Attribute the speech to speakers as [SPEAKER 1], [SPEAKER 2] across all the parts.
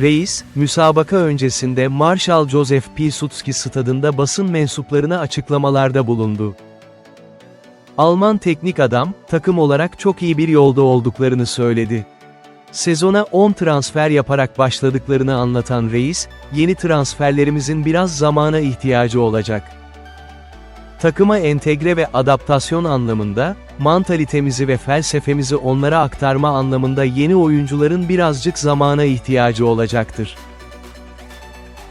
[SPEAKER 1] Reis, müsabaka öncesinde Marshal Joseph Pilsudski stadında basın mensuplarına açıklamalarda bulundu. Alman teknik adam, takım olarak çok iyi bir yolda olduklarını söyledi. Sezona 10 transfer yaparak başladıklarını anlatan reis, yeni transferlerimizin biraz zamana ihtiyacı olacak. Takıma entegre ve adaptasyon anlamında, mantalitemizi ve felsefemizi onlara aktarma anlamında yeni oyuncuların birazcık zamana ihtiyacı olacaktır.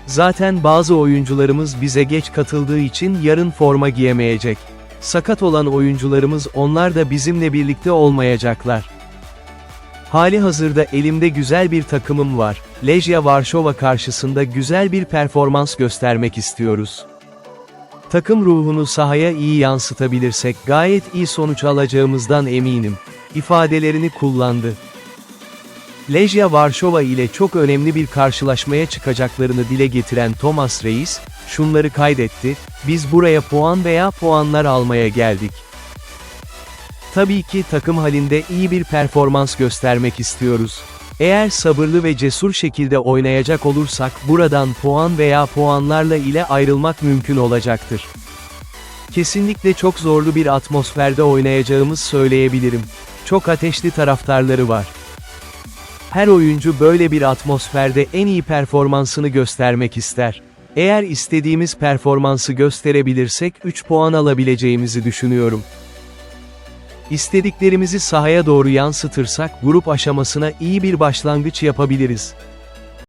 [SPEAKER 1] Zaten bazı oyuncularımız bize geç katıldığı için yarın forma giyemeyecek. Sakat olan oyuncularımız onlar da bizimle birlikte olmayacaklar. Hali hazırda elimde güzel bir takımım var. Lejia Varşova karşısında güzel bir performans göstermek istiyoruz. Takım ruhunu sahaya iyi yansıtabilirsek gayet iyi sonuç alacağımızdan eminim. ifadelerini kullandı. Lejia Varşova ile çok önemli bir karşılaşmaya çıkacaklarını dile getiren Thomas Reis, şunları kaydetti, biz buraya puan veya puanlar almaya geldik. Tabii ki takım halinde iyi bir performans göstermek istiyoruz. Eğer sabırlı ve cesur şekilde oynayacak olursak buradan puan veya puanlarla ile ayrılmak mümkün olacaktır. Kesinlikle çok zorlu bir atmosferde oynayacağımız söyleyebilirim. Çok ateşli taraftarları var. Her oyuncu böyle bir atmosferde en iyi performansını göstermek ister. Eğer istediğimiz performansı gösterebilirsek 3 puan alabileceğimizi düşünüyorum. İstediklerimizi sahaya doğru yansıtırsak grup aşamasına iyi bir başlangıç yapabiliriz.